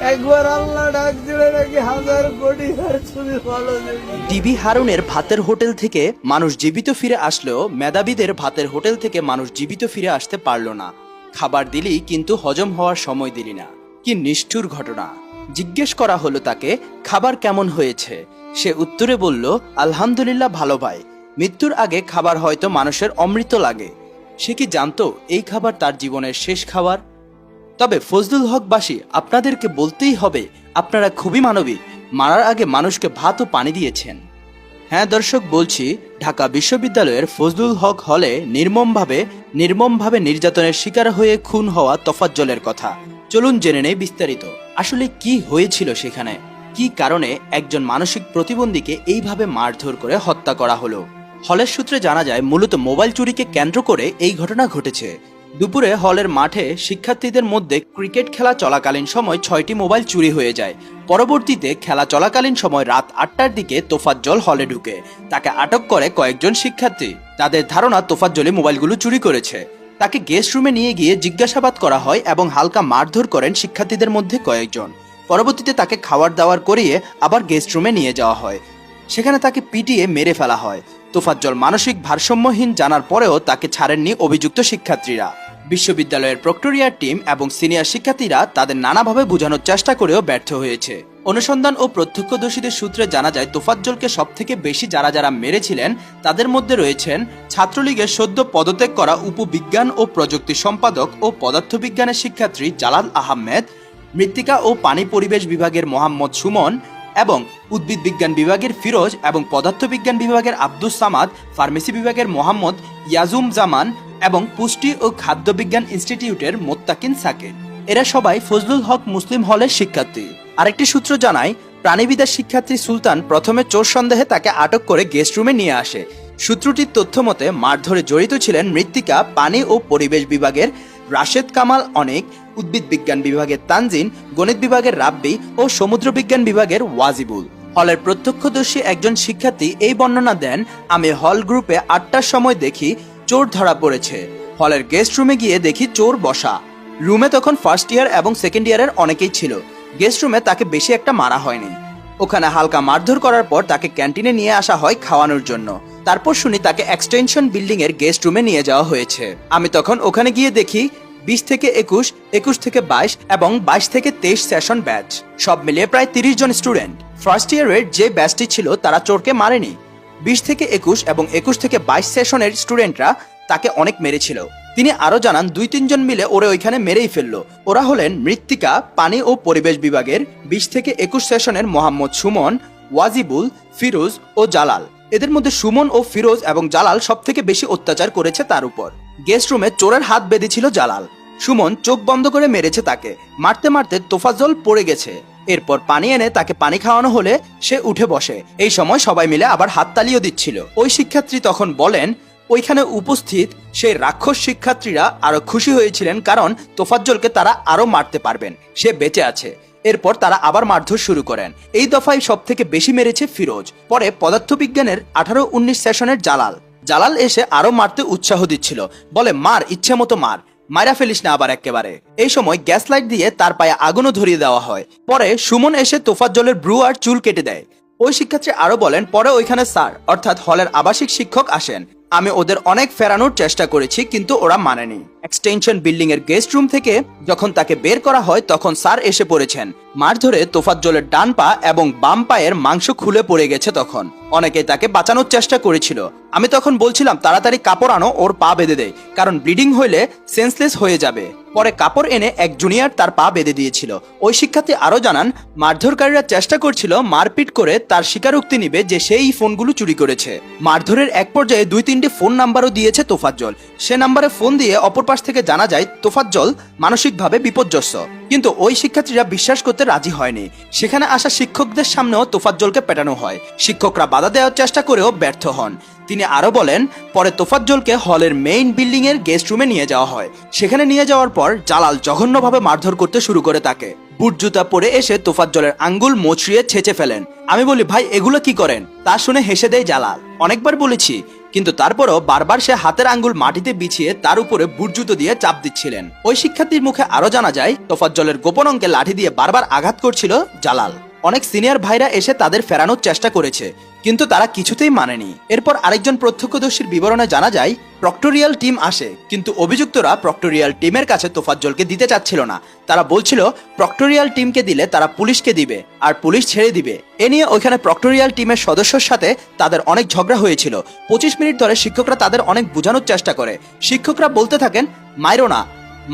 একবার আল্লাহ ডাক দিলে নাকি হাজার কোটি তুমি ডিবি হারুনের ভাতের হোটেল থেকে মানুষ জীবিত ফিরে আসলেও মেধাবীদের ভাতের হোটেল থেকে মানুষ জীবিত ফিরে আসতে না। খাবার দিলি কিন্তু হজম হওয়ার সময় দিলি না। কি নিষ্ঠুর ঘটনা। জিজ্ঞেস করা হলো তাকে, খাবার কেমন হয়েছে? সে উত্তরে বলল, আলহামদুলিল্লাহ ভালো ভাই। মৃত্যুর আগে খাবার হয়তো মানুষের অমৃত লাগে। সে কি জানতো এই খাবার তার জীবনের শেষ খাবার? তবে ফজলুল হকবাসী আপনাদেরকে বলতেই হবে, আপনারা খুবই মানবিক। মারার আগে মানুষকে ভাত ও পানি দিয়েছেন। হ্যাঁ দর্শক, বলছি, ঢাকা বিশ্ববিদ্যালয়ের ফজলুল হক হলে নির্মমভাবে নির্মমভাবে নির্যাতনের শিকার হয়ে খুন হওয়া তফাজ্জলের কথা। চলুন জেনে নেই বিস্তারিত। আসলে কি হয়েছিল সেখানে? কি কারণে একজন মানসিক প্রতিবন্ধীকে এইভাবে মারধর করে হত্যা করা হলো? হলের সূত্রে জানা যায়, মূলত মোবাইল চুরিকে কেন্দ্র করে এই ঘটনা ঘটেছে। দুপুরে হলের মাঠে শিক্ষার্থীদের মধ্যে ক্রিকেট খেলা চলাকালীন সময় ছয়টি মোবাইল চুরি হয়ে যায়। পরবর্তীতে খেলা চলাকালীন সময় রাত আটটার দিকে তোফাজ্জল হলে ঢুকে। তাকে আটক করে কয়েকজন শিক্ষার্থী। তাদের ধারণা তোফাজ্জলই মোবাইলগুলো চুরি করেছে। তাকে গেস্ট রুমে নিয়ে গিয়ে জিজ্ঞাসাবাদ করা হয় এবং হালকা মারধর করেন শিক্ষার্থীদের মধ্যে কয়েকজন। পরবর্তীতে তাকে খাওয়ার দাওয়ার করিয়ে আবার গেস্ট রুমে নিয়ে যাওয়া হয়। সেখানে তাকে পিটিয়ে মেরে ফেলা হয়। তোফাজ্জল মানসিক ভারসাম্যহীন জানার পরেও তাকে ছাড়েননি অভিযুক্ত শিক্ষার্থীরা। বিশ্ববিদ্যালয়ের প্রক্টোরিয়ার টিম এবং সিনিয়র শিক্ষার্থীরা তাদের নানাভাবে বোঝানোর চেষ্টা করেও ব্যর্থ হয়েছে। অনুসন্ধান ও প্রত্যক্ষদর্শীদের সূত্রে জানা যায়, তোফাজ্জলকে সব থেকে বেশি যারা যারা মেরেছিলেন, তাদের মধ্যে রয়েছেন ছাত্রলীগের সদ্য পদত্যাগ করা উপবিজ্ঞান ও প্রযুক্তি সম্পাদক ও পদার্থবিজ্ঞানের শিক্ষার্থী জালাল আহমেদ, মৃত্তিকা ও পানি পরিবেশ বিভাগের মোহাম্মদ সুমন এবং উদ্ভিদ বিজ্ঞান বিভাগের ফিরোজ এবং পদার্থবিজ্ঞান বিভাগের আব্দুস সামাদ, ফার্মেসি বিভাগের মোহাম্মদ ইয়াজুম জামান এবং পুষ্টি ও খাদ্য বিজ্ঞান ইনস্টিটিউটের মোত্তাকিন সাকির। এরা সবাই ফজলুল হক মুসলিম হলের শিক্ষার্থী। আরেকটি সূত্র জানায় প্রাণীবিদ্যার শিক্ষার্থী সুলতান প্রথমে চোর সন্দেহে তাকে আটক করে গেস্ট রুমে নিয়ে আসে। সূত্রটির তথ্য মতে মারধরে জড়িত ছিলেন মৃত্তিকা, পানি ও পরিবেশ বিভাগের রাশেদ কামাল অনেক, উদ্ভিদ বিজ্ঞান বিভাগের তানজিন, গণিত বিভাগের রাব্বি ও সমুদ্র বিজ্ঞান বিভাগের ওয়াজিবুল। হলের প্রত্যক্ষদর্শী একজন শিক্ষার্থী এই বর্ণনা দেন, আমি হল গ্রুপে আটটার সময় দেখি চোর ধরা পড়েছে। হলের গেস্ট রুমে গিয়ে দেখি চোর বসা। রুমে তখন ফার্স্ট ইয়ার এবং সেকেন্ড ইয়ারের অনেকেই ছিল। গেস্ট রুমে তাকে বেশি একটা মারা হয়নি। ওখানে হালকা মারধর করার পর তাকে ক্যান্টিনে নিয়ে আসা হয় খাওয়ানোর জন্য। তারপর শুনি তাকে এক্সটেনশন বিল্ডিং এর গেস্ট রুমে নিয়ে যাওয়া হয়েছে। আমি তখন ওখানে গিয়ে দেখি বিশ থেকে একুশ একুশ থেকে বাইশ এবং বাইশ থেকে তেইশ সেশন ব্যাচ সব মিলিয়ে প্রায় তিরিশ জন স্টুডেন্ট ফার্স্ট ইয়ারের যে ব্যাচটি ছিল তারা চোরকে মারেনি। বিশ থেকে একুশ এবং একুশ থেকে বাইশ সেশনের স্টুডেন্টরা তাকে অনেক মেরেছিল। তিনি আরও জানান, দুই তিনজন মিলে ওরে ওইখানে মেরেই ফেলল। ওরা হলেন মৃত্তিকা, পানি ও পরিবেশ বিভাগের বিশ থেকে একুশ সেশনের মোহাম্মদ সুমন, ওয়াজিবুল, ফিরোজ ও জালাল। এদের মধ্যে সুমন ও ফিরোজ এবং জালাল সব থেকে বেশি অত্যাচার করেছে তার উপর। গেস্ট রুমে চোরের হাত বেঁধেছিল জালাল। সুমন চোখ বন্ধ করে মেরেছে তাকে। মারতে মারতে তোফাজল পড়ে গেছে। এরপর পানি এনে তাকে পানি খাওয়ানো হলে সে উঠে বসে। এই সময় সবাই মিলে আবার হাততালিও দিচ্ছিল। ওই শিক্ষার্থী তখন বলেন, ওইখানে উপস্থিত সেই রাক্ষস শিক্ষার্থীরা আরও খুশি হয়েছিলেন কারণ তোফাজ্জলকে তারা আরও মারতে পারবেন। সে বেঁচে আছে। এরপর তারা আবার মারধর শুরু করেন। এই দফায় সব থেকে বেশি মেরেছে ফিরোজ। পরে পদার্থবিজ্ঞানের আঠারো উনিশ সেশনের জালাল। জালাল এসে আরও মারতে উৎসাহ দিচ্ছিল। বলে, মার ইচ্ছে মতো মার। মারা ফেলিস না আবার একেবারে। এই সময় গ্যাস লাইট দিয়ে তার পায়ে আগুনও ধরিয়ে দেওয়া হয়। পরে সুমন এসে তোফাজ্জলের ব্রু আর চুল কেটে দেয়। ওই শিক্ষার্থী আরও বলেন, পরে ওইখানে স্যার, অর্থাৎ হলের আবাসিক শিক্ষক আসেন। আমি ওদের অনেক ফেরানোর চেষ্টা করেছি, কিন্তু ওরা মানেনি। এক্সটেনশন বিল্ডিং এর গেস্ট রুম থেকে যখন তাকে বের করা হয়, তখন স্যার এসে পড়েছেন। মার ধরে তোফাজ্জলের ডান পা এবং বাম পায়ের মাংস খুলে পড়ে গেছে তখন। অনেকে তাকে বাঁচানোর চেষ্টা করেছিল। আমি তখন বলছিলাম, তাড়াতাড়ি কাপড় আনো, ওর পা বেঁধে দেয় কারণ ব্লিডিং হইলে সেন্সলেস হয়ে যাবে। পরে কাপড় এনে এক জুনিয়র তার পা বেঁধে দিয়েছিল। ওই শিক্ষার্থী আরও জানান, মারধরকারীরা চেষ্টা করছিল মারপিট করে তার স্বীকারোক্তি নিবে যে সেই ফোনগুলো চুরি করেছে। মারধরের এক পর্যায়ে দুই তিনটি ফোন নাম্বারও দিয়েছে তোফাজ্জল। সে নাম্বারে ফোন দিয়ে অপর পাশ থেকে জানা যায়, তোফাজ্জল মানসিকভাবে বিপর্যস্ত। কিন্তু ওই শিক্ষার্থীরা বিশ্বাস করতে রাজি হয়নি। সেখানে আসা শিক্ষকদের সামনেও তোফাজ্জলকে পেটানো হয়। শিক্ষকরা বাধা দেওয়ার চেষ্টা করেও ব্যর্থ হন। তিনি আরও বলেন, পরে তোফাজ্জলকে হলের মেইন বিল্ডিং এর গেস্ট রুমে নিয়ে যাওয়া হয়। সেখানে নিয়ে যাওয়ার পর জালাল জঘন্যভাবে মারধর করতে শুরু করে তাকে। বুট জুতা পরে এসে তোফাজ্জলের আঙ্গুল মোচড়িয়ে ছেঁচে ফেলেন। আমি বলি, ভাই, এগুলো কি করেন? তা শুনে হেসে দেয় জালাল। অনেকবার বলেছি, কিন্তু তারপরও বারবার সে হাতের আঙ্গুল মাটিতে বিছিয়ে তার উপরে বুটজুতো দিয়ে চাপ দিচ্ছিলেন। ওই শিক্ষার্থীর মুখে আরও জানা যায়, তোফাজ্জলের গোপন অঙ্কে লাঠি দিয়ে বারবার আঘাত করছিল জালাল। অনেক সিনিয়র ভাইরা এসে তাদের ফেরানোর চেষ্টা করেছে, কিন্তু তারা কিছুতেই মানেনি। এরপর আরেকজন প্রত্যক্ষদর্শীর বিবরণে জানা যায়, প্রক্টোরিয়াল টিম আসে, কিন্তু অভিযুক্তরা প্রক্টোরিয়াল টিমের কাছে তোফাজ্জলকে দিতে চাচ্ছিল না। তারা বলছিল, প্রক্টোরিয়াল টিমকে দিলে তারা পুলিশকে দিবে, আর পুলিশ ছেড়ে দিবে। এ নিয়ে ওইখানে প্রক্টোরিয়াল টিমের সদস্যর সাথে তাদের অনেক ঝগড়া হয়েছিল। পঁচিশ মিনিট ধরে শিক্ষকরা তাদের অনেক বোঝানোর চেষ্টা করে। শিক্ষকরা বলতে থাকেন, মাইরো না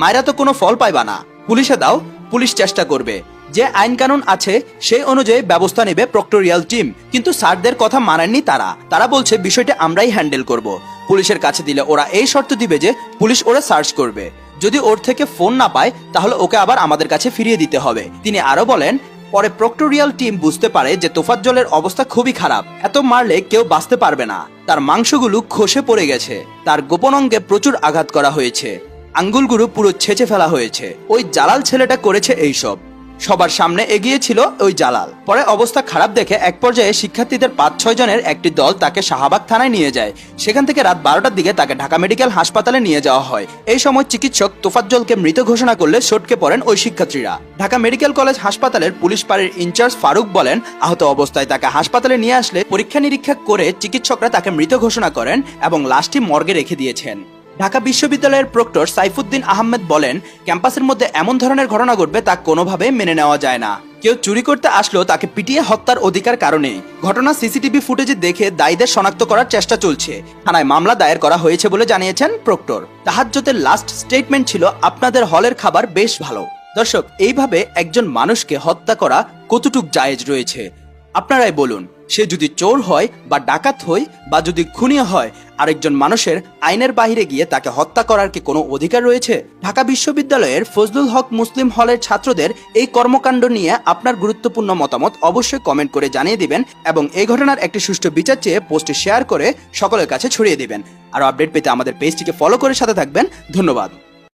মায়েরা তো কোনো ফল পাইবা না। পুলিশে দাও, পুলিশ চেষ্টা করবে। যে আইন কানুন আছে, সেই অনুযায়ী ব্যবস্থা নেবে প্রক্টোরিয়াল টিম। কিন্তু স্যারদের কথা মানেননি তারা। তারা বলছে, বিষয়টা আমরাই হ্যান্ডেল করব। পুলিশের কাছে দিলে ওরা এই শর্ত দিবে যে পুলিশ ওরা সার্চ করবে। যদি ওর থেকে ফোন না পায়, তাহলে ওকে আবার আমাদের কাছে ফিরিয়ে দিতে হবে। তিনি আরও বলেন, পরে প্রক্টোরিয়াল টিম বুঝতে পারে যে তোফাজ্জলের অবস্থা খুবই খারাপ। এত মারলে কেউ বাঁচতে পারবে না। তার মাংসগুলো খসে পড়ে গেছে। তার গোপন অঙ্গে প্রচুর আঘাত করা হয়েছে। আঙ্গুলগুলো পুরো ছেঁচে ফেলা হয়েছে। ওই জালাল ছেলেটা করেছে এইসব। সবার সামনে এগিয়েছিল ওই জালাল। পরে অবস্থা খারাপ দেখে এক পর্যায়ে শিক্ষার্থীদের পাঁচ, ছয় জনের একটি দল তাকে শাহবাগ থানায় নিয়ে যায়। সেখান থেকে রাত বারোটার দিকে তাকে ঢাকা মেডিকেল হাসপাতালে নিয়ে যাওয়া হয়। এই সময় চিকিৎসক তোফাজ্জলকে মৃত ঘোষণা করলে সটকে পড়েন ওই শিক্ষার্থীরা। ঢাকা মেডিকেল কলেজ হাসপাতালের পুলিশ পাড়ির ইনচার্জ ফারুক বলেন, আহত অবস্থায় তাকে হাসপাতালে নিয়ে আসলে পরীক্ষা নিরীক্ষা করে চিকিৎসকরা তাকে মৃত ঘোষণা করেন এবং লাশটি মর্গে রেখে দিয়েছেন। ঢাকা বিশ্ববিদ্যালয়ের প্রক্টর সাইফুদ্দিন আহমেদ বলেন, ক্যাম্পাসের মধ্যে এমন ধরনের ঘটনা ঘটবে তা কোনোভাবে মেনে নেওয়া যায় না। কেউ চুরি করতে আসলেও তাকে পিটিয়ে হত্যার অধিকার কারণে। ঘটনা সিসিটিভি ফুটেজে দেখে দায়ীদের শনাক্ত করার চেষ্টা চলছে। থানায় মামলা দায়ের করা হয়েছে বলে জানিয়েছেন প্রক্টর। তাহাজ্জতের লাস্ট স্টেটমেন্ট ছিল, আপনাদের হলের খাবার বেশ ভালো। দর্শক, এইভাবে একজন মানুষকে হত্যা করা কতটুক জায়েজ রয়েছে? আপনারাই বলুন, সে যদি চোর হয় বা ডাকাত হয় বা যদি খুনিয়া হয় আরেকজন মানুষের আইনের বাহিরে গিয়ে তাকে হত্যা করার কি কোনো অধিকার রয়েছে? ঢাকা বিশ্ববিদ্যালয়ের ফজলুল হক মুসলিম হলের ছাত্রদের এই কর্মকাণ্ড নিয়ে আপনার গুরুত্বপূর্ণ মতামত অবশ্যই কমেন্ট করে জানিয়ে দিবেন এবং এই ঘটনার একটি সুষ্ঠু বিচার চেয়ে পোস্টে শেয়ার করে সকলের কাছে ছড়িয়ে দিবেন। আর আপডেট পেতে আমাদের পেজটিকে ফলো করে সাথে থাকবেন। ধন্যবাদ।